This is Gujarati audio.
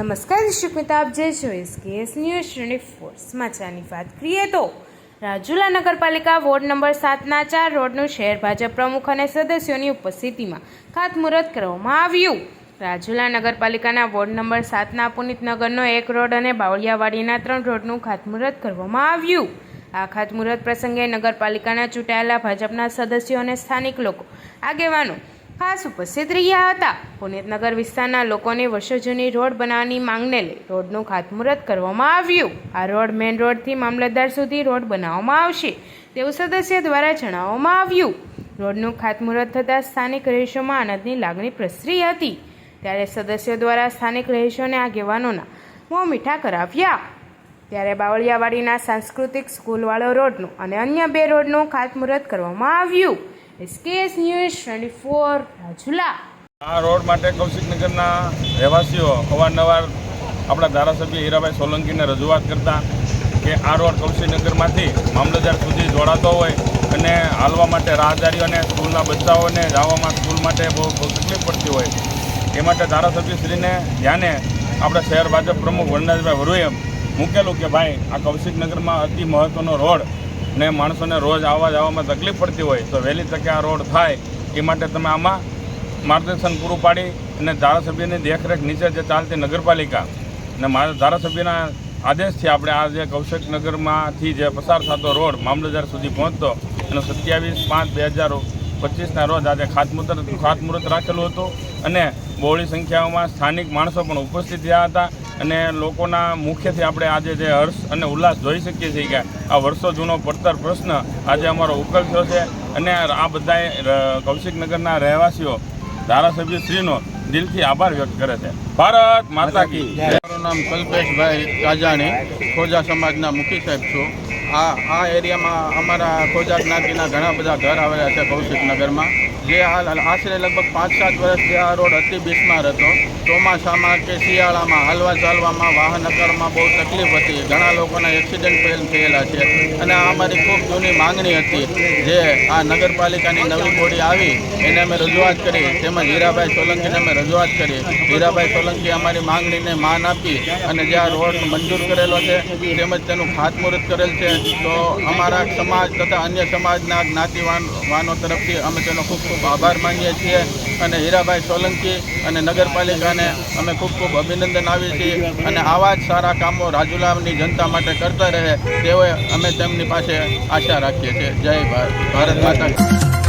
નમસ્કાર દર્શક મિત્રો, આપ જે છો એસકેએસ ન્યૂઝ શ્રેણી ફોર સમાચારની વાત કરીએ તો રાજુલા નગરપાલિકા વોર્ડ નંબર સાતના ચાર રોડનું શહેર ભાજપ પ્રમુખ અને સદસ્યોની ઉપસ્થિતિમાં ખાતમુહૂર્ત કરવામાં આવ્યું. રાજુલા નગરપાલિકાના વોર્ડ નંબર સાતના પુનિતનગરનો એક રોડ અને બાવળિયાવાડીના ત્રણ રોડનું ખાતમુહૂર્ત કરવામાં આવ્યું. આ ખાતમુહૂર્ત પ્રસંગે નગરપાલિકાના ચૂંટાયેલા ભાજપના સદસ્યો અને સ્થાનિક લોકો આગેવાનો ખાસ ઉપસ્થિત રહ્યા હતા. પુનિતનગર વિસ્તારના લોકોને વર્ષો જૂની રોડ બનાવવાની માંગને લઈ રોડનું ખાતમુહૂર્ત કરવામાં આવ્યું. આ રોડ મેઇન રોડથી મામલતદાર સુધી રોડ બનાવવામાં આવશે, તેવું સદસ્ય દ્વારા જણાવવામાં આવ્યું. રોડનું ખાતમુહૂર્ત થતાં સ્થાનિક રહીશોમાં આનંદની લાગણી પ્રસરી હતી. ત્યારે સદસ્યો દ્વારા સ્થાનિક રહીશોને આગેવાનોના મોં મીઠા કરાવ્યા. ત્યારે બાવળિયાવાડીના સાંસ્કૃતિક સ્કૂલવાળો રોડનું અને અન્ય બે રોડનું ખાતમુહૂર્ત કરવામાં આવ્યું. S K S news twenty four Rajula. આ રોડ માટે કૌશિકનગરના રહેવાસીઓ અવારનવાર આપણા ધારાસભ્ય હીરાભાઈ સોલંકીને રજૂઆત કરતા કે આ રોડ કૌશિકનગરમાંથી મામલતદાર સુધી જોડાતો હોય અને હાલવા માટે રાહદારીઓ અને સ્કૂલના બચ્ચાઓને જવામાં સ્કૂલ માટે બહુ તકલીફ પડતી હોય. એ માટે ધારાસભ્યશ્રીને ધ્યાને આપણે શહેર ભાજપ પ્રમુખ વરનાજભાઈ વરુએ મૂકેલું કે ભાઈ, આ કૌશિકનગરમાં અતિ મહત્ત્વનો રોડ ને માણસોને રોજ આવવા જવામાં તકલીફ પડતી હોય તો વહેલી તકે આ રોડ થાય. એ માટે તમે આમાં માર્ગદર્શન પૂરું પાડી અને ધારાસભ્યની દેખરેખ નીચે જે ચાલતી નગરપાલિકા અને મારા ધારાસભ્યના આદેશથી આપણે આ જે કૌશિકનગરમાંથી જે પસાર થતો રોડ મામલતદાર સુધી પહોંચતો અને સત્યાવીસ પાંચ બે હજાર પચીસના રોજ આજે ખાતમુહૂર્ત ખાતમુહૂર્ત રાખેલું હતું. અને બહોળી સંખ્યાઓમાં સ્થાનિક માણસો પણ ઉપસ્થિત થયા હતા અને લોકોના મુખ્યથી આપણે આજે જે હર્ષ અને ઉલ્લાસ જોઈ શકીએ છીએ કે આ વર્ષો જૂનો પડતર પ્રશ્ન આજે અમારો ઉકેલ થયો છે અને આ બધાએ કૌશિકનગરના રહેવાસીઓ ધારાસભ્યશ્રીનો દિલથી આભાર વ્યક્ત કરે છે. ભારત માતા કી મારું નામ કલ્પેશભાઈ કાજાણી, ખોજા સમાજના મુખી સાહેબ છું. આ આ એરિયામાં અમારા ખોજા જ્ઞાતિના ઘણા બધા ઘર આવેલા છે કૌશિકનગરમાં. જે હાલ આશરે લગભગ પાંચ સાત વર્ષથી આ રોડ અતિ બિસ્માર હતો, ચોમાસામાં કે શિયાળામાં હાલવા ચાલવામાં વાહન અકરમાં બહુ તકલીફ હતી. ઘણા લોકોના એક્સિડન્ટ ફેલ થયેલા છે. અને આ અમારી ખૂબ જૂની માંગણી હતી જે આ નગરપાલિકાની નવી બોડી આવી, એને અમે રજૂઆત કરી. તેમજ હીરાભાઈ સોલંકીને અમે રજૂઆત કરી. હીરાભાઈ સોલંકી અમારી માંગણીને માન આપી અને જે આ રોડ મંજૂર કરેલો છે, તેમજ તેનું ખાતમુહૂર્ત કરેલ છે, તો અમારા સમાજ તથા અન્ય સમાજના જ્ઞાતિવાન વાનો તરફથી અમે તેનો ખૂબ ખૂબ આભાર માનીએ છીએ અને હીરાભાઈ સોલંકી અને નગરપાલિકાને અમે ખૂબ ખૂબ અભિનંદન આવીએ છીએ અને આવા જ સારા કામો રાજુલાની જનતા માટે કરતા રહે તેઓએ અમે તેમની પાસે આશા રાખીએ છીએ જય ભારત ભારત માતા.